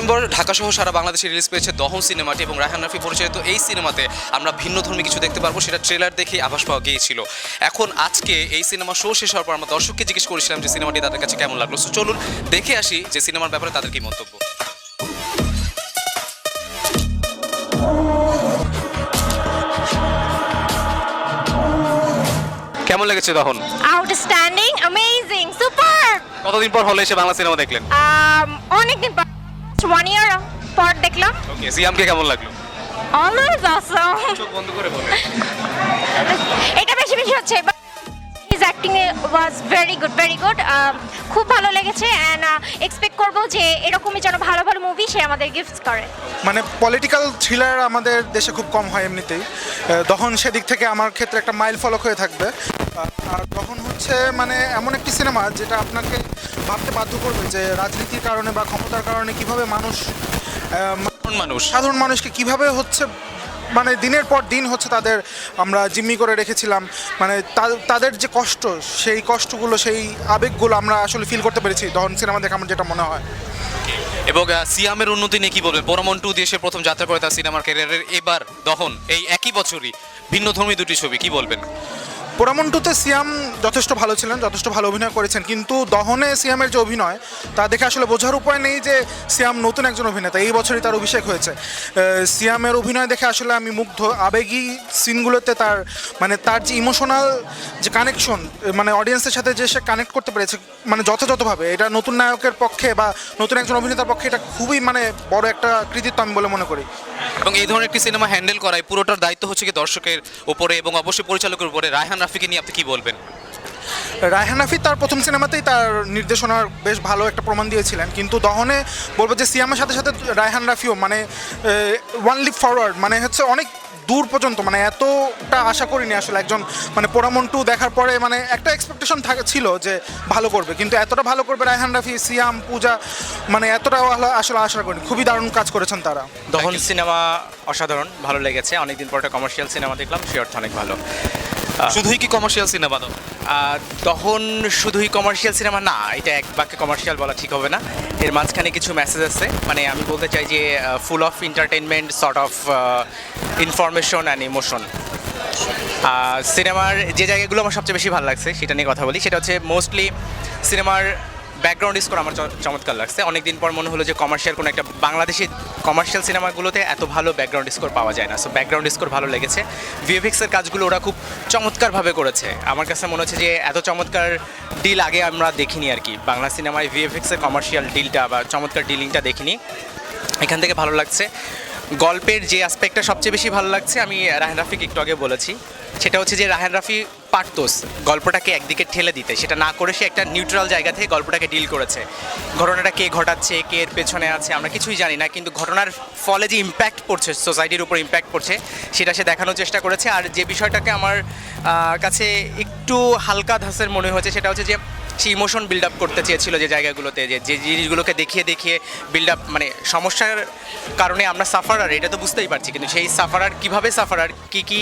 November Dhaka সহ সারা বাংলাদেশে release পেয়েছে দহন সিনেমাটি এবং রায়হান রাফি পরিচালিত এই সিনেমাতে আমরা ভিন্ন ধর্মী কিছু দেখতে পারব। সেটা ট্রেলার দেখে আভাস পাওয়া গিয়েছিল। এখন আজকে এই সিনেমা শো শেষ হওয়ার পর আমরা দর্শককে জিজ্ঞেস করেছিলাম যে সিনেমাটি তাদের কাছে কেমন লাগল। চলুন দেখে আসি যে সিনেমার ব্যাপারে তাদের কি মন্তব্য। কেমন লেগেছে তখন আউটস্ট্যান্ডিং অ্যামেজিং সুপার কতদিন পর হলে এসে বাংলা সিনেমা দেখলেন? অনেকদিন পর। ওয়ান ইয়ার পর দেখলাম ওকে সিয়ামকে কেমন লাগল? অলওয়েজ অসম চোখ বন্ধ করে বলে। এটা বেশি বেশি হচ্ছে his acting was very good very good খুব ভালো লেগেছে অ্যান্ড এক্সপেক্ট করব যে এরকমই যেন ভালো ভালো মুভি সে আমাদের গিফট করে। মানে পলিটিক্যাল থ্রিলার আমাদের দেশে খুব কম হয় এমনিতেই। তখন সেদিক থেকে আমার ক্ষেত্রে একটা মাইল ফলক হয়ে থাকবে। আর তখন হচ্ছে মানে এমন একটি সিনেমা যেটা আপনাকে ভাবতে বাধ্য করবে যে রাজনীতির কারণে বা ক্ষমতার কারণে কীভাবে মানুষ আহ, মানুষ। সাধারণ মানুষকে কীভাবে হচ্ছে মানে দিনের পর দিন হচ্ছে তাদের আমরা জিম্মি করে রেখেছিলাম। মানে তাদের যে কষ্ট সেই কষ্টগুলো সেই আবেগগুলো আমরা আসলে ফিল করতে পেরেছি। তখন সিনেমা দেখে আমার যেটা মনে হয়। এবং সিয়ামের উন্নতি নিয়ে কি বলবেন? পরমন টু দিয়ে সে প্রথম যাত্রা করে তার সিনেমার ক্যারিয়ারের এবার দহন এই একই বছরই ভিন্ন ধর্মী দুটি ছবি কি বলবেন? পোড়ামন্টুতে সিয়াম যথেষ্ট ভালো ছিলেন, যথেষ্ট ভালো অভিনয় করেছেন, কিন্তু দহনে সিয়ামের যে অভিনয়, তা দেখে আসলে বোঝার উপায় নেই যে সিয়াম নতুন একজন অভিনেতা, এই বছরই তার অভিষেক হয়েছে। সিয়ামের অভিনয় দেখে আসলে আমি মুগ্ধ। আবেগী সিনগুলোতে তার মানে তার যে ইমোশনাল যে কানেকশন মানে অডিয়েন্সের সাথে যে সে কানেক্ট করতে পেরেছে মানে যথাযথভাবে, এটা নতুন নায়কের পক্ষে বা নতুন একজন অভিনেতার পক্ষে এটা খুবই মানে বড় একটা কৃতিত্ব আমি বলে মনে করি। এবং এই ধরনের একটি সিনেমা হ্যান্ডেল করায়, পুরোটার দায়িত্ব হচ্ছে কি দর্শকের উপরে এবং অবশ্যই পরিচালকের উপরে। রায়হান রাফিকে নিয়ে আপনি কি বলবেন? রায়হান রাফি তার প্রথম সিনেমাতেই তার নির্দেশনার বেশ ভালো একটা প্রমাণ দিয়েছিলেন। কিন্তু দহনে বলব যে সিয়ামের সাথে সাথে রায়হান রাফিও মানে ওয়ান লিপ ফরওয়ার্ড মানে হচ্ছে অনেক দূর পর্যন্ত মানে এতটা আশা করিনি আসলে একজন মানে পোড়ামন্টু দেখার পরে মানে একটা এক্সপেকটেশন থাকে ছিল যে ভালো করবে। কিন্তু এতটা ভালো করবে রায়হান রাফি সিয়াম পূজা মানে এতটা ভালো আসলে আশা করিনি। খুবই দারুণ কাজ করেছেন তারা। দহন সিনেমা অসাধারণ ভালো লেগেছে। অনেকদিন পর একটা কমার্শিয়াল সিনেমা দেখলাম সে অর্থ অনেক ভালো। শুধুই কি কমার্শিয়াল সিনেমা দাও তখন শুধুই কমার্শিয়াল সিনেমা না এটা এক বাক্যে কমার্শিয়াল বলা ঠিক হবে না। এর মাঝখানে কিছু মেসেজ আছে মানে আমি বলতে চাই যে full of entertainment sort of information and emotion সিনেমার যে জায়গাগুলো আমার সবচেয়ে বেশি ভালো লাগছে সেটা নিয়ে কথা বলি। সেটা হচ্ছে মোস্টলি সিনেমার ব্যাকগ্রাউন্ড স্কোর আমার চমৎকার লাগছে। অনেকদিন পর মনে হলো যে কমার্শিয়াল কোনো একটা বাংলাদেশি কমার্শিয়াল সিনেমাগুলোতে এত ভালো ব্যাকগ্রাউন্ড স্কোর পাওয়া যায় না। সো ব্যাকগ্রাউন্ড স্কোর ভালো লেগেছে। ভিএফএক্সের কাজগুলো ওরা খুব চমৎকারভাবে করেছে। আমার কাছে মনে হচ্ছে যে এত চমৎকার ডিল আগে আমরা দেখিনি আর কি। বাংলা সিনেমায় ভিএফএক্সের কমার্শিয়াল ডিলটা বা চমৎকার ডিলিংটা দেখিনি। এখান থেকে ভালো লাগছে। গল্পের যে অ্যাসপেক্টটা সবচেয়ে বেশি ভালো লাগছে, আমি রাহান রাফিকে একটু আগে বলেছি। সেটা হচ্ছে যে রাহান রাফি পারতোস গল্পটাকে একদিকে ঠেলে দিতে, সেটা না করে সে একটা নিউট্রাল জায়গা থেকে গল্পটাকে ডিল করেছে। ঘটনাটা কে ঘটাচ্ছে, কে এর পেছনে আছে, আমরা কিছুই জানি না, কিন্তু ঘটনার ফলে যে ইম্প্যাক্ট পড়ছে সোসাইটির উপর ইম্প্যাক্ট পড়ছে, সেটা সে দেখানোর চেষ্টা করেছে। আর যে বিষয়টাকে আমার কাছে একটু হালকা ধাসের মনে হয়েছে সেটা হচ্ছে যে সে ইমোশন বিল্ড আপ করতে চেয়েছিল যে জায়গাগুলোতে, যে যে জিনিসগুলোকে দেখিয়ে দেখিয়ে বিল্ড আপ মানে সমস্যার কারণে আমরা সাফারার এটা তো বুঝতেই পারছি, কিন্তু সেই সাফারার কীভাবে সাফারার কি কি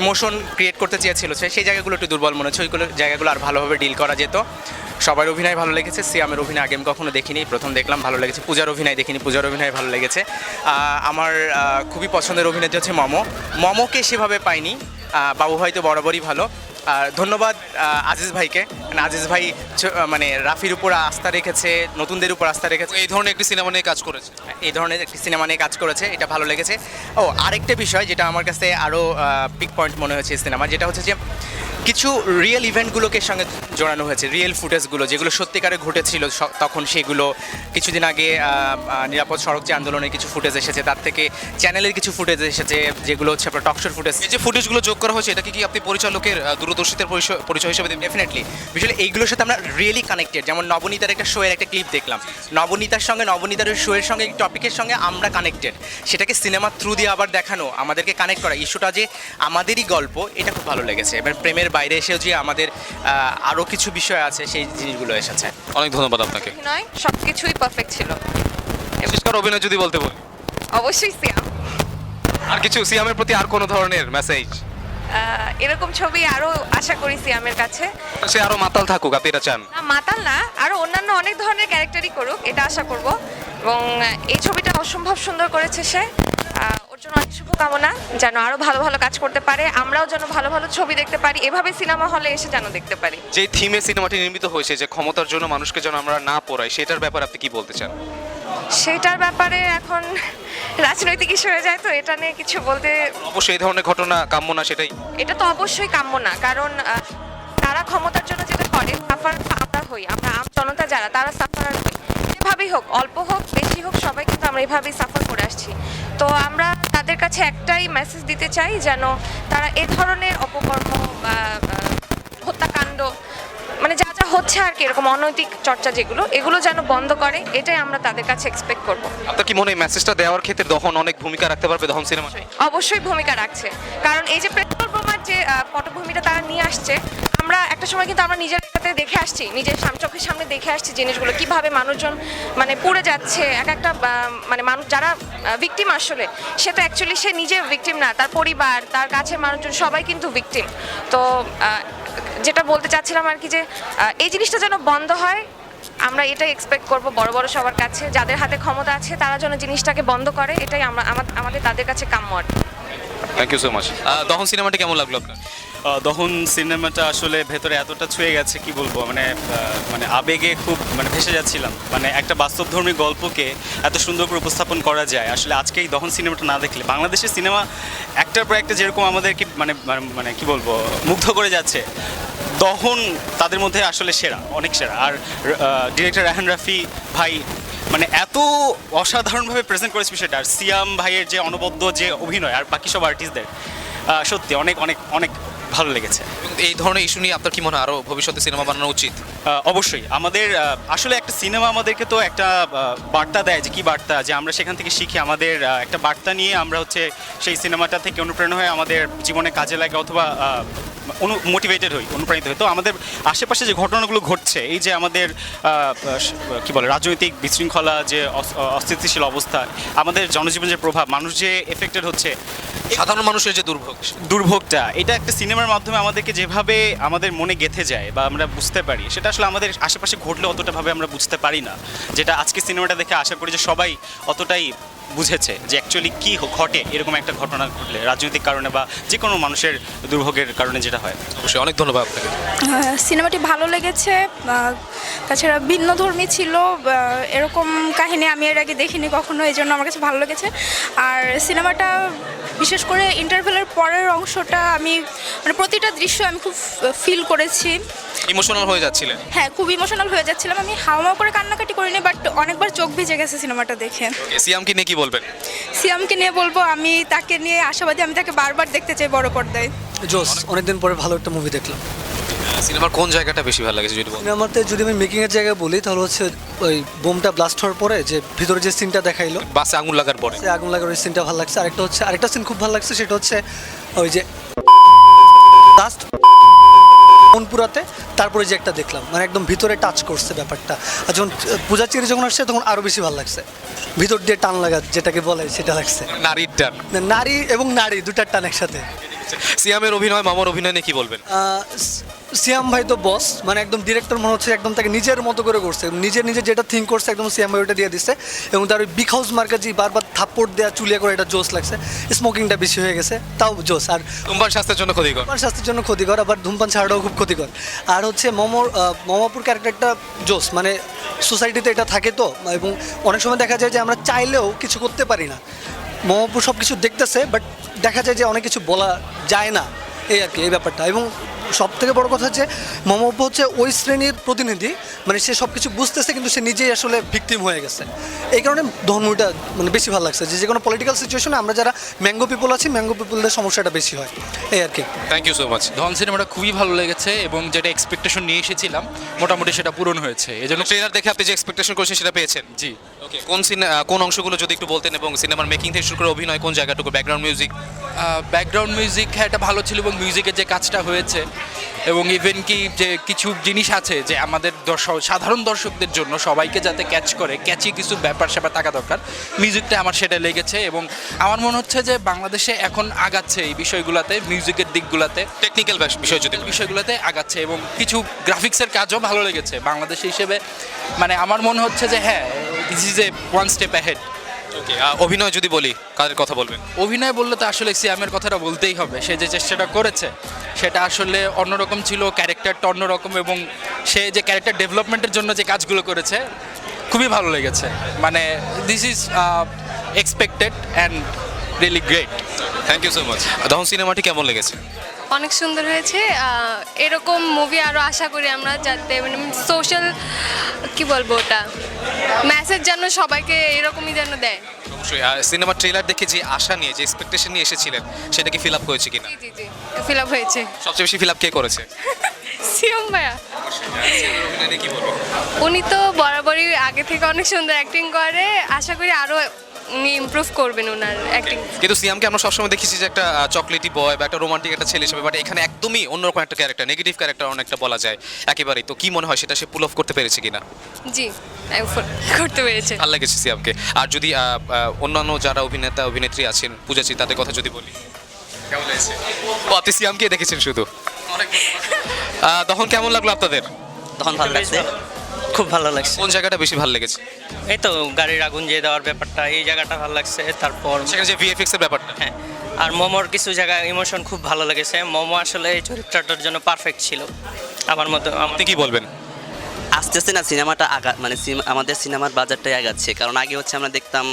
ইমোশন ক্রিয়েট করতে চেয়েছিল সেই জায়গাগুলো একটু দুর্বল মনে হচ্ছে, ওইগুলো জায়গাগুলো আর ভালোভাবে ডিল করা যেত। সবার অভিনয় ভালো লেগেছে, সিয়ামের অভিনয় আগে আমি কখনো দেখিনি, প্রথম দেখলাম ভালো লেগেছে, পূজার অভিনয় দেখিনি, পূজার অভিনয় ভালো লেগেছে। আমার খুবই পছন্দের অভিনেত্রী হচ্ছে মমো। মমোকে সেভাবে পাইনি বাবু হয়তো বরাবরই ভালো আর ধন্যবাদ আজিজ ভাইকে। মানে আজিজ ভাই মানে রাফির উপর আস্থা রেখেছে নতুনদের উপর আস্থা রেখেছে। এই ধরনের একটি সিনেমা নিয়ে কাজ করেছে। এই ধরনের একটি সিনেমা নিয়ে কাজ করেছে এটা ভালো লেগেছে। ও আরেকটা বিষয় যেটা আমার কাছে আরও পিক পয়েন্ট মনে হয়েছে সিনেমা যেটা হচ্ছে যে কিছু রিয়েল ইভেন্টগুলোকে সঙ্গে জড়ানো হয়েছে রিয়েল ফুটেজগুলো যেগুলো সত্যিকারে ঘটেছিল তখন সেগুলো। কিছুদিন আগে নিরাপদ সড়ক যে আন্দোলনের কিছু ফুটেজ এসেছে তার থেকে চ্যানেলের কিছু ফুটেজ এসেছে যেগুলো হচ্ছে আপনার টকশোর ফুটেজ এই যে ফুটেজগুলো যোগ করা হয়েছে এটা কি আপনি পরিচালকের আহ, দূরদর্শিতার পরিচয়- হিসেবে ডেফিনেটলি বিষয় এইগুলোর সাথে আমরা রিয়েলি কানেক্টেড যেমন নবনীতার একটা শোয়ের একটা ক্লিপ দেখলাম। নবনীতার সঙ্গে নবনীতার ওই শোয়ের সঙ্গে টপিকের সঙ্গে আমরা কানেক্টেড সেটাকে সিনেমার থ্রু দিয়ে আবার দেখানো আমাদেরকে কানেক্ট করা। ইস্যুটা যে আমাদেরই গল্প এটা খুব ভালো লেগেছে। এবার প্রেমের বাইরে এসেও যে আমাদের আরও কিছু বিষয় আছে সেই জিনিসগুলো এসেছে। অনেক ধন্যবাদ আপনাকে। নয় সব কিছুই পারফেক্ট ছিল। বিশেষ করে অভিনয় যদি বলতে বলি। অবশ্যই সিয়াম। আর কিছু সিয়ামের প্রতি আর কোনো ধরনের মেসেজ এরকম ছবি আরও আশা করি সিয়ামের কাছে। সে আরও মাতাল থাকুক আপনি এটা চান? না মাতাল না আরও অন্যান্য অনেক ধরনের ক্যারেক্টারই করুক এটা আশা করব। এবং এই ছবিটা অসম্ভব সুন্দর করেছে সে। ওর জন্য অনেক শুভকামনা যেন আরও ভালো ভালো কাজ করতে পারে আমরাও যেন ভালো ভালো ছবি দেখতে পারি এভাবে সিনেমা হলে এসে যেন দেখতে পারি। যে থিমে সিনেমাটি নির্মিত হয়েছে যে ক্ষমতার জন্য মানুষকে যেন আমরা না পড়াই সেটার ব্যাপারে আপনি কি বলতে চান? সেটার ব্যাপারে এখন রাজনৈতিক ইস্যু হয়ে যায় তো এটা নিয়ে কিছু বলতে অবশ্যই এই ধরনের ঘটনা কাম্য না সেটাই। এটা তো অবশ্যই কাম্য না কারণ তারা ক্ষমতার জন্য যেটা করে সাফার আমরা হই আমরা আম জনতা যারা তারা সাফার যেভাবেই হোক অল্প হোক বেশি হোক সবাই কিন্তু আমরা এভাবেই সাফার করে আসছি। তো আমরা তাদের কাছে একটাই মেসেজ দিতে চাই যেন তারা এ ধরনের অপকর্ম বা হত্যাকাণ্ড মানে যা যা হচ্ছে আর কি এরকম অনৈতিক চর্চা যেগুলো এগুলো যেন বন্ধ করে এটাই আমরা তাদের কাছে এক্সপেক্ট করব। আপনার কি মনে হয় মেসেজটা দেওয়ার ক্ষেত্রে দহন অনেক ভূমিকা রাখতে পারবে দহন সিনেমা অবশ্যই। ভূমিকা রাখছে। কারণ এই যে পেট্রোল বোমার যে পটভূমিটা তারা নিয়ে আসছে আমরা একটা সময় কিন্তু আমরা নিজের এটাতে দেখে আসছি নিজের চোখের সামনে দেখে আসছি জিনিসগুলো কীভাবে মানুষজন মানে পুড়ে যাচ্ছে এক একটা মানে মানুষ যারা ভিকটিম আসলে সে তো অ্যাকচুয়ালি সে নিজে ভিকটিম না তার পরিবার তার কাছের মানুষজন সবাই কিন্তু ভিকটিম তো যেটা বলতে চাচ্ছিলাম আর কি যে আহ, এই জিনিসটা যেন বন্ধ হয় আমরা এটাই এক্সপেক্ট করব বড় বড় সবার কাছে যাদের হাতে ক্ষমতা আছে তারা যেন জিনিসটাকে বন্ধ করে এটাই আমরা আমাদের তাদের কাছে কাম্য আর কি। Thank you so much Dahan সিনেমাটি কেমন লাগল আপনার দহন সিনেমাটা আসলে ভেতরে এতটা ছুঁয়ে গেছে, কি বলব? মানে মানে আবেগে খুব মানে ভেসে যাচ্ছিলাম। মানে একটা বাস্তবধর্মী গল্পকে এত সুন্দর করে উপস্থাপন করা যায়। আসলে আজকে এই দহন সিনেমাটা না দেখলে বাংলাদেশের সিনেমা একটার পর একটা যেরকম আমাদেরকে মানে মানে- মানে কি বলব, মুগ্ধ করে যাচ্ছে, দহন তাদের মধ্যে আসলে সেরা, অনেক সেরা। আর ডিরেক্টর রাহান রাফি ভাই মানে এত অসাধারণভাবে প্রেজেন্ট করেছে বিষয়টা। আর সিয়াম ভাইয়ের যে অনবদ্য যে অভিনয়, আর বাকি সব আর্টিস্টদের সত্যি অনেক অনেক অনেক ভালো লেগেছে। এই ধরনের ইস্যু নিয়ে আপনার কি মনে হয় আরও ভবিষ্যতে সিনেমা বানানো উচিত? অবশ্যই। আমাদের আসলে একটা সিনেমা আমাদেরকে তো একটা বার্তা দেয় যে কি বার্তা? যে আমরা সেখান থেকে শিখি। আমাদের একটা বার্তা নিয়ে আমরা হচ্ছে সেই সিনেমাটা থেকে অনুপ্রেরণা হয়ে আমাদের জীবনে কাজে লাগে অথবা অনু মোটিভেটেড হই অনুপ্রাণিত হই। তো আমাদের আশেপাশে যে ঘটনাগুলো ঘটছে এই যে আমাদের কি বলে রাজনৈতিক বিশৃঙ্খলা যে অস্থিতিশীল অবস্থা আমাদের জনজীবনের যে প্রভাব মানুষ যে এফেক্টেড হচ্ছে সাধারণ মানুষের যে দুর্ভোগ দুর্ভোগটা, এটা একটা সিনেমার মাধ্যমে আমাদেরকে যেভাবে আমাদের মনে গেথে যায় বা আমরা বুঝতে পারি, সেটা আসলে আমাদের আশেপাশে ঘটলে অতটা ভাবে আমরা বুঝতে পারি না। যেটা আজকে সিনেমাটা দেখে আশা করি যে সবাই অতটাই বুঝেছে যে অ্যাকচুয়ালি কী ঘটে এরকম একটা ঘটনা ঘটলে রাজনৈতিক কারণে বা যে কোনো মানুষের দুর্ভোগের কারণে যেটা হয়। অবশ্যই অনেক ধন্যবাদ আপনাকে। সিনেমাটি ভালো লেগেছে তাছাড়া ভিন্নধর্মী ছিল এরকম কাহিনী আমি এর আগে দেখিনি কখনো এই জন্য আমার কাছে ভালো লেগেছে। আর সিনেমাটা বিশেষ করে ইন্টারভেলের পরের অংশটা আমি মানে প্রতিটা দৃশ্য আমি খুব ফিল করেছি। ইমোশনাল হয়ে যাচ্ছিলেন। হ্যাঁ খুব ইমোশনাল হয়ে যাচ্ছিলাম। আমি হাওয়া করে কান্নাকাটি করিনি বাট অনেকবার চোখ ভিজে গেছে সিনেমাটা দেখে। সিয়ামকে নিয়ে কি বলবেন? সিয়ামকে নিয়ে বলব আমি তাকে নিয়ে আশাবাদী আমি তাকে বারবার দেখতে চাই বড় পর্দায়। জোস অনেকদিন পরে ভালো একটা মুভি দেখলাম। সিনেমার কোন জায়গাটা বেশি ভালো লেগেছে যদি বলেন? সিনেমাতে যদি আমি মেকিং এর জায়গায় বলি তাহলে হচ্ছে ওই বোমটা ব্লাস্ট হওয়ার পরে যে ভিতরে যে সিনটা দেখাইলো বাসে আগুন লাগার পরে। সে আগুন লাগার ওই সিনটা ভালো লাগছে। আরেকটা হচ্ছে আরেকটা সিন খুব ভালো লাগছে সেটা হচ্ছে ওই যে লাস্ট মনপুরাতে তারপরে যে একটা দেখলাম মানে একদম ভিতরে টাচ করছে ব্যাপারটা। আর যখন পূজা চেরি যখন আসছে তখন আরও বেশি ভালো লাগছে। ভিতর দিয়ে টান লাগা যেটাকে বলে সেটা লাগছে। নারীর টান। নারী এবং নারী দুটার টান একসাথে। সিয়ামের অভিনয় মামার অভিনয় নিয়ে কি বলবেন? সিয়াম ভাই তো বস মানে একদম ডিরেক্টর মনে হচ্ছে একদম তাকে নিজের মতো করে করছে। নিজে নিজে যেটা থিঙ্ক করছে একদম সিয়াম ভাই ওটা দিয়ে দিচ্ছে। এবং তার ওই বিগ হাউস মার্কাজি বারবার থাপ্পড় দেওয়া চুলিয়া করে এটা জোস লাগছে। স্মোকিংটা বেশি হয়ে গেছে তাও জোস আর ধূমপান স্বাস্থ্যের জন্য ক্ষতিকর। আমার স্বাস্থ্যের জন্য ক্ষতিকর আবার ধূমপান ছাড়াও খুব ক্ষতিকর। আর হচ্ছে মোমোর মমাপুর ক্যারেক্টারটা জোস মানে সোসাইটিতে এটা থাকে তো। এবং অনেক সময় দেখা যায় যে আমরা চাইলেও কিছু করতে পারি না। মমাপুর সব কিছু দেখতেছে বাট দেখা যায় যে অনেক কিছু বলা যায় না। এই আর কি এই ব্যাপারটা। এবং সব থেকে বড় কথা হচ্ছে মমপু হচ্ছে ওই শ্রেণির প্রতিনিধি মানে সে সব কিছু বুঝতেছে কিন্তু সে নিজেই আসলে ভিকটিম হয়ে গেছে। এই কারণে ধর্মটা মানে বেশি ভালো লাগছে। যে যে কোনো পলিটিক্যাল সিচুয়েশনে আমরা যারা ম্যাঙ্গো পিপল আছি ম্যাঙ্গো পিপলদের সমস্যাটা বেশি হয়। এই আর কি। থ্যাংক ইউ সো মাচ ধন সিনেমাটা খুবই ভালো লেগেছে এবং যেটা এক্সপেকটেশন নিয়ে এসেছিলাম মোটামুটি সেটা পূরণ হয়েছে। এই জন্য ট্রেলার দেখে আপনি যে এক্সপেকটেশন করেছেন সেটা পেয়েছেন। জি। ওকে কোন কোন অংশগুলো যদি একটু বলতেন এবং সিনেমার মেকিং থেকে শুরু করে অভিনয় কোন জায়গাটুকু? ব্যাকগ্রাউন্ড মিউজিক ব্যাকগ্রাউন্ড মিউজিক হ্যাঁ এটা ভালো ছিল এবং মিউজিকের যে কাজটা হয়েছে এবং ইভেন কি যে কিছু জিনিস আছে যে আমাদের দর্শক সাধারণ দর্শকদের জন্য সবাইকে যাতে ক্যাচ করে ক্যাচি কিছু ব্যাপার স্যাপার থাকা দরকার মিউজিকটা আমার সেটা লেগেছে এবং আমার মনে হচ্ছে যে বাংলাদেশে এখন আগাচ্ছে এই বিষয়গুলোতে মিউজিকের দিকগুলোতে। টেকনিক্যাল বিষয় যদি বিষয়গুলোতে আগাচ্ছে এবং কিছু গ্রাফিক্সের কাজও ভালো লেগেছে। বাংলাদেশ হিসেবে মানে আমার মনে হচ্ছে যে হ্যাঁ this is a one step ahead okay অভিনয় যদি বলি কাদের কথা বলবেন? অভিনয় বললে তো আসলে সিয়ামের কথাটা বলতেই হবে। সে যে চেষ্টাটা করেছে সেটা আসলে অন্যরকম ছিল ক্যারেক্টারটা অন্যরকম এবং সে যে ক্যারেক্টার ডেভেলপমেন্টের জন্য যে কাজগুলো করেছে খুবই ভালো লেগেছে। মানে this is expected and really great thank you so much Dahan সিনেমাটি কেমন লেগেছে? অনেক সুন্দর হয়েছে। এরকম মুভি আরও আশা করি আমরা যাতে মানে সোশ্যাল কি বলব ওটা? মেসেজ যেন সবাইকে এরকমই যেন দেয়। অবশ্যই সিনেমার ট্রেলার দেখে যে আশা নিয়ে যে এক্সপেকটেশন নিয়ে এসেছিলেন সেটাকে ফিল আপ হয়েছে কিনা? জি জি জি ফিল আপ হয়েছে। সবচেয়ে বেশি ফিল আপ কে করেছে? সিএম ভাইয়া। কি উনি তো বরাবরই আগে থেকে অনেক সুন্দর অ্যাক্টিং করে। আশা করি আরও উনি ইমপ্রুভ করবেন ওনার অ্যাক্টিং কিন্তু সিয়ামকে আমরা সবসময় দেখেছি যে একটা চকলেটি বয় বা একটা রোমান্টিক একটা ছেলে হিসেবে বাট এখানে একদমই অন্যরকম একটা ক্যারেক্টার নেগেটিভ ক্যারেক্টার অনেকটা বলা যায় একেবারেই। তো কি মনে হয় সেটা সে পুল অফ করতে পেরেছে কিনা? জি করতে পেরেছে। ভালো লেগেছে সিয়ামকে। আর যদি অন্যান্য যারা অভিনেতা অভিনেত্রী আছেন পূজাচি তাদের কথা যদি বলি কেমন লেগেছে? ও আপনি সিয়ামকে দেখেছেন শুধু? তখন কেমন লাগল আপনাদের? তখন ভালো লাগছে। খুব ভালো লাগছে। কোন জায়গাটা বেশি ভালো লেগেছে? এই তো গাড়ির আগুন যে দেওয়ার ব্যাপারটা এই জায়গাটা ভালো লাগছে তারপর সেখানে যে ভিএফএক্স এর ব্যাপারটা। হ্যাঁ আর মোমোর কিছু জায়গায় ইমোশন খুব ভালো লেগেছে। মোমো আসলে এই চরিত্রটার জন্য পারফেক্ট ছিল। আমার মতো আপনি কি বলবেন? আস্তে আস্তে না, সিনেমাটা আগা মানে আমাদের সিনেমার বাজারটাই আগাচ্ছে। কারণ আগে হচ্ছে আমরা দেখতাম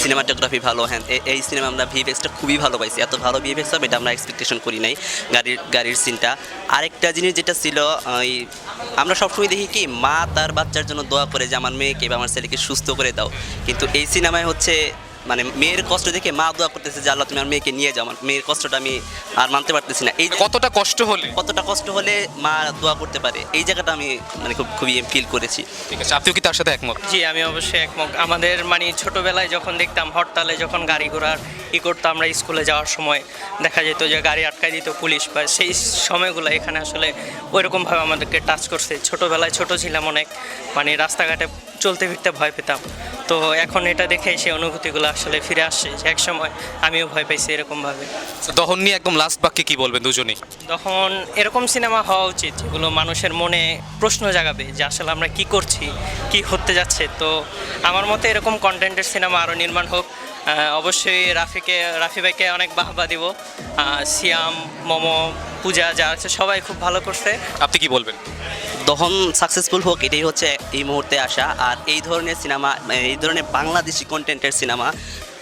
সিনেমাটোগ্রাফি ভালো হ্যাঁ এই সিনেমা আমরা ভিএফএক্সটা খুবই ভালো পাইছি এত ভালো ভিএফএক্স হবে এটা আমরা এক্সপেকটেশন করি নাই গাড়ির গাড়ির সিনটা আরেকটা জিনিস যেটা ছিল, ওই, আমরা সবসময় দেখি কি, মা তার বাচ্চার জন্য দোয়া করে যে, আমার মেয়েকে বা আমার ছেলেকে সুস্থ করে দাও। কিন্তু এই সিনেমায় হচ্ছে মানে মেয়ের কষ্ট দেখে মা দোয়া করতেছে যে আল্লাহ তুমি আমার মেয়েকে নিয়ে যাও। আমার মেয়ের কষ্টটা আমি আর মানতে পারতেছি না। এই কতটা কষ্ট হলে? কতটা কষ্ট হলে মা দোয়া করতে পারে? এই জায়গাটা আমি মানে খুব খুবই ফিল করেছি। ঠিক আছে আপনিও কি তার সাথে একমত? জি আমি অবশ্যই একমত। আমাদের মানে ছোটবেলায় যখন দেখতাম হরতালে যখন গাড়ি ঘোড়ার ই করতাম আমরা স্কুলে যাওয়ার সময় দেখা যেত যে গাড়ি আটকাই দিত পুলিশ। বা সেই সময়গুলো এখানে আসলে ওইরকমভাবে আমাদেরকে টাচ করছে। ছোটবেলায় ছোট ছিলাম অনেক। মানে রাস্তাঘাটে চলতে ফিরতে ভয় পেতাম। তো এখন এটা দেখে সেই অনুভূতিগুলো আসলে ফিরে আসছে যে এক সময় আমিও ভয় পাইছি এরকমভাবে। দহন নিয়ে একদম লাস্ট বাক্যে কী বলবেন দুজনেই? তখন এরকম সিনেমা হওয়া উচিত যেগুলো মানুষের মনে প্রশ্ন জাগাবে যে আসলে আমরা কি করছি কি হতে যাচ্ছে। তো আমার মতে এরকম কন্টেন্টের সিনেমা আরও নির্মাণ হোক। অবশ্যই রাফিকে রাফি ভাইকে অনেক বাহবা দিব। সিয়াম মোমো পূজা যা আছে সবাই খুব ভালো করছে। আপনি কি বলবেন? দহন সাকসেসফুল হোক এটাই হচ্ছে এই মুহূর্তে আসা আর এই ধরনের সিনেমা এই ধরনের বাংলাদেশি কন্টেন্টের সিনেমা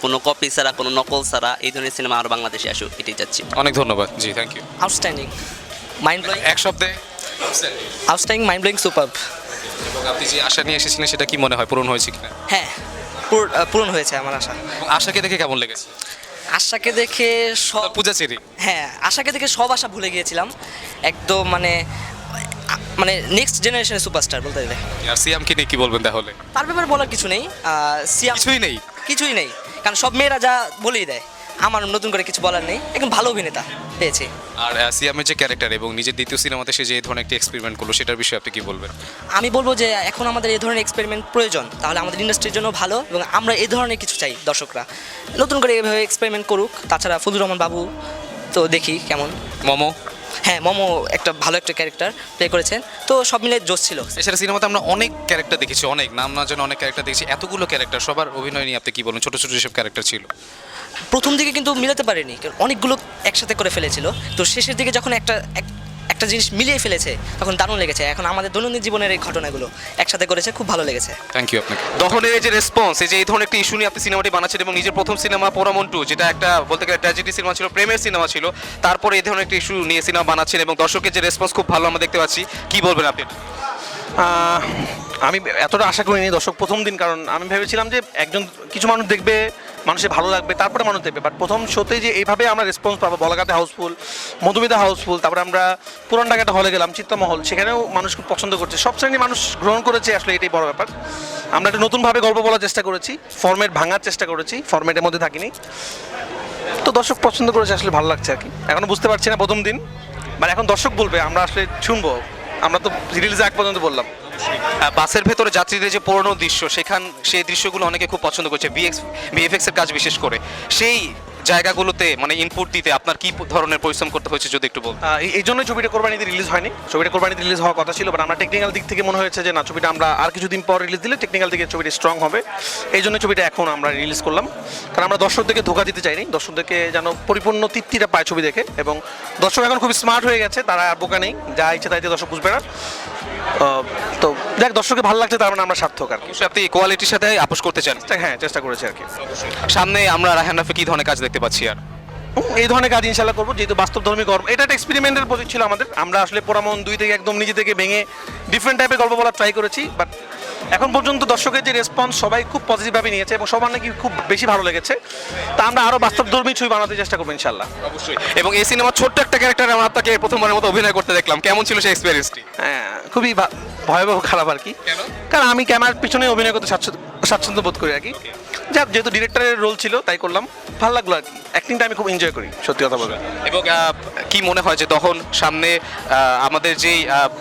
কোনো কপি ছাড়া কোনো নকল ছাড়া এই ধরনের সিনেমা আরও বাংলাদেশে আসুক এটাই চাচ্ছি। অনেক ধন্যবাদ। জি thank you outstanding mind blowing এক শব্দে? আউটস্ট্যান্ডিং মাইন্ড ব্লোয়িং সুপার আপনি যে আশা নিয়ে এসেছিলেন সেটা কি মনে হয় পূরণ হয়েছে কিনা? হ্যাঁ। পূরণ হয়েছে আমার আশা। আশাকে দেখে কেমন লেগেছে? আশাকে দেখে সব পূজা চেরি হ্যাঁ আশাকে দেখে সব আশা ভুলে গিয়েছিলাম। একদম মানে মানে নেক্সট জেনারেশনের সুপারস্টার বলতে গেলে। আর সিয়ামকে নেই কি বলবেন তাহলে? তার ব্যাপারে বলার কিছু নেই। সিয়াম কিছুই নেই। কিছুই নেই। কারণ সব মেয়েরা যা বলেই দেয়। আমার নতুন করে কিছু বলার নেই। একদম ভালো অভিনেতা পেয়েছি। আর সিয়ামের যে ক্যারেক্টার এবং নিজের দ্বিতীয় সিনেমাতে সে যে এই ধরনের একটি এক্সপেরিমেন্ট করল সেটার বিষয়ে আপনি কি বলবেন? আমি বলব যে এখন আমাদের এই ধরনের এক্সপেরিমেন্ট প্রয়োজন। তাহলে আমাদের ইন্ডাস্ট্রির জন্য ভালো এবং আমরা এই ধরনের কিছু চাই দর্শকরা। নতুন করে এভাবে এক্সপেরিমেন্ট করুক। তাছাড়া ফজলুর রহমান বাবু তো দেখি কেমন। মোমো? হ্যাঁ মোমো একটা ভালো একটা ক্যারেক্টার প্লে করেছেন। তো সব মিলে জোশ ছিল। এছাড়া সিনেমাতে আমরা অনেক ক্যারেক্টার দেখেছি অনেক। নাম না যেন অনেক ক্যারেক্টার দেখেছি। এতগুলো ক্যারেক্টার সবার অভিনয় নিয়ে আপনি কি বলুন ছোটো ছোটো যেসব ক্যারেক্টার ছিল। প্রথম দিকে কিন্তু মিলাতে পারেনি কারণ অনেকগুলো একসাথে করে ফেলেছিল। তো শেষের দিকে যখন একটা এক- একটা জিনিস মিলিয়ে ফেলেছে তখন দারুণ লেগেছে। এখন আমাদের দৈনন্দিন জীবনের এই ঘটনাগুলো একসাথে করেছে খুব ভালো লেগেছে। থ্যাংক ইউ আপনাকে। দহনের এই যে রেসপন্স এই যে এই ধরনের একটা ইস্যু নিয়ে আপনি সিনেমাটি বানাচ্ছেন এবং নিজের প্রথম সিনেমা পোরামন্টু যেটা একটা বলতে গেলে ট্র্যাজেডি সিনেমা ছিল প্রেমের সিনেমা ছিল তারপরে এই ধরনের একটা ইস্যু নিয়ে সিনেমা বানাচ্ছেন এবং দর্শকের যে রেসপন্স খুব ভালো আমরা দেখতে পাচ্ছি। কি বলবেন আপনি? আমি এতটা আশা করিনি দর্শক প্রথম দিন কারণ আমি ভেবেছিলাম যে একজন কিছু মানুষ দেখবে মানুষের ভালো লাগবে, তারপরে মানুষ দেখবে। বাট প্রথম শোতে যে এইভাবে আমরা রেসপন্স পাবো বলাগাতে হাউসফুল মধুমিতা হাউসফুল তারপরে আমরা পুরান ঢাকাতে হলে গেলাম চিত্তমহল সেখানেও মানুষ খুব পছন্দ করছে। সব শ্রেণির মানুষ গ্রহণ করেছে, আসলে এটাই বড় ব্যাপার। আমরা একটা নতুনভাবে গল্প বলার চেষ্টা করেছি ফর্মেট ভাঙার চেষ্টা করেছি ফর্মেটের মধ্যে থাকিনি। তো দর্শক পছন্দ করেছে, আসলে ভালো লাগছে আর কি। এখনও বুঝতে পারছি না প্রথম দিন মানে এখন দর্শক বলবে, আমরা আসলে শুনব। আমরা তো রিলিজে এক পর্যন্ত বললাম। বাসের ভেতরে যাত্রীদের যে পুরনো দৃশ্য, সেখান সেই দৃশ্যগুলো অনেকে খুব পছন্দ করছে বিএক্স বিএফএক্স এর কাজ বিশেষ করে। সেই জায়গাগুলোতে মানে ইনপুট দিতে আপনার কি ধরনের পরিশ্রম করতে হয়েছে যদি একটু বলতেন? আহ, এই- জন্য ছবিটা কোরবানিতে রিলিজ হয়নি। ছবিটা কোরবানিতে রিলিজ হওয়ার কথা ছিল বাট আমরা টেকনিক্যাল দিক থেকে মনে হয়েছে যে না ছবিটা আমরা আর কিছুদিন পর রিলিজ দিলে টেকনিক্যাল দিকে ছবিটা স্ট্রং হবে। এই জন্য ছবিটা এখন আমরা রিলিজ করলাম। কারণ আমরা দর্শকদেরকে ধোকা দিতে চাইনি। দর্শকদেরকে যেন পরিপূর্ণ তৃপ্তিটা পায় ছবি দেখে। এবং দর্শক এখন খুব স্মার্ট হয়ে গেছে তারা আর বোকা নেই। যা ইচ্ছে তাই দর্শক বুঝবে না। তো দেখ দর্শকের ভালো লাগছে তার মানে আমরা সার্থক আর কি। আপনি কোয়ালিটির সাথে আপোষ করতে চান? হ্যাঁ চেষ্টা করেছি আর কি। সামনে আমরা রায়হান রাফি কি ধরনের কাজ দেখতে পাচ্ছি আর। এই ধরনের কাজ ইনশাল্লাহ করব যেহেতু বাস্তবধর্মী গল্প এটা একটা এক্সপেরিমেন্টের প্রজেক্ট ছিল আমাদের। আমরা আসলে পোড়ামন দুই থেকে একদম নিজে থেকে ভেঙে ডিফারেন্ট টাইপের গল্প বলার ট্রাই করেছি বাট এখন পর্যন্ত দর্শকের যে রেসপন্স সবাই খুব পজিটিভভাবে নিয়েছে এবং সবার নাকি খুব বেশি ভালো লেগেছে। তা আমরা আরও বাস্তবধর্মী ছবি বানাতে চেষ্টা করব ইনশাল্লাহ অবশ্যই। এবং এই সিনেমার ছোট্ট একটা ক্যারেক্টার আমরা আপনাকে প্রথমবারের মতো অভিনয় করতে দেখলাম। কেমন ছিল সেই এক্সপিরিয়েন্সটি হ্যাঁ খুবই ভয়াবহ খারাপ আর কি। কারণ আমি ক্যামেরার পিছনে অভিনয় করতে স্বাচ্ছন্দ্য বোধ করি আর কি। যাক যেহেতু ডিরেক্টরের রোল ছিল তাই করলাম। ভালো লাগল আর কি। অ্যাক্টিংটা আমি খুব এনজয় করি সত্যি কথা বলতে। এবং কি মনে হয় যে তখন সামনে আমাদের যেই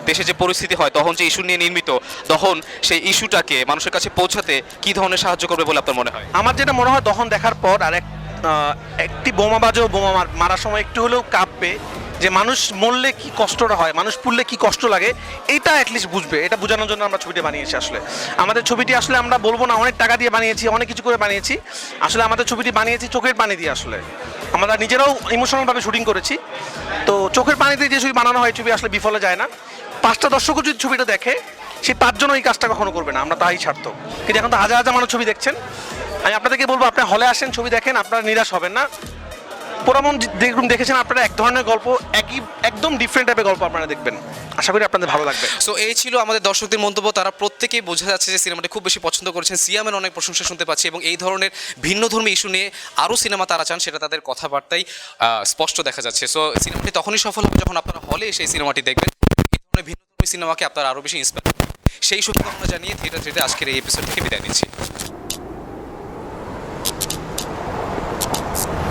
দেশে যে পরিস্থিতি হয় তখন যে ইস্যু নিয়ে নির্মিত তখন সেই ইস্যুটাকে মানুষের কাছে পৌঁছাতে কি ধরনের সাহায্য করবে বলে আপনার মনে হয়? আমার যেটা মনে হয় তখন দেখার পর আর এক আহ, বোমা বোমাবাজও বোমা মার- মারার সময় একটু হলেও কাঁপবে যে মানুষ মরলে কি কষ্টটা হয় মানুষ পুড়লে কি কষ্ট লাগে এটা অ্যাটলিস্ট বুঝবে। এটা বোঝানোর জন্য আমরা ছবিটা বানিয়েছি আসলে। আমাদের ছবিটি আসলে আমরা বলব না অনেক টাকা দিয়ে বানিয়েছি অনেক কিছু করে বানিয়েছি। আসলে আমাদের ছবিটি বানিয়েছি চোখের পানি দিয়ে আসলে। আমরা নিজেরাও ইমোশনালভাবে শুটিং করেছি। তো চোখের পানি দিয়ে যে ছবি বানানো হয় ছবি আসলে বিফলে যায় না। পাঁচটা দর্শকও যদি ছবিটা দেখে সেই পাঁচজন এই কাজটা কখনো করবে না আমরা তাই ছাড়তো কিন্তু এখন তো হাজার হাজার মানুষ ছবি দেখছেন। আমি আপনাদেরকে বলব, আপনার হলে আসেন, ছবি দেখেন, আপনারা নিরাশ হবেন না। পোরামন দেখুন দেখেছেন, আপনারা এক ধরনের গল্প, একই, একদম ডিফারেন্ট টাইপের গল্প আপনারা দেখবেন। আশা করি আপনাদের ভালো লাগবে। সো এই ছিল আমাদের দর্শকদের মন্তব্য। তারা প্রত্যেকেই বোঝা যাচ্ছে যে সিনেমাটি খুব বেশি পছন্দ করেছেন। সিয়ামের অনেক প্রশংসা শুনতে পাচ্ছি এবং এই ধরনের ভিন্ন ধর্মী ইস্যু নিয়ে আরও সিনেমা তারা চান, সেটা তাদের কথাবার্তাই স্পষ্ট দেখা যাচ্ছে। সো সিনেমাটি তখনই সফল হবে যখন আপনারা হলে সেই সিনেমাটি দেখবেন। এই ধরনের ভিন্ন ধর্মী সিনেমাকে আপনারা আরও বেশি ইন্সপায়ার সেই শুভকামনা জানিয়ে থিয়েটার থ্রিতে আজকের এই এপিসোড থেকে বিদায় নিচ্ছি। Podcast.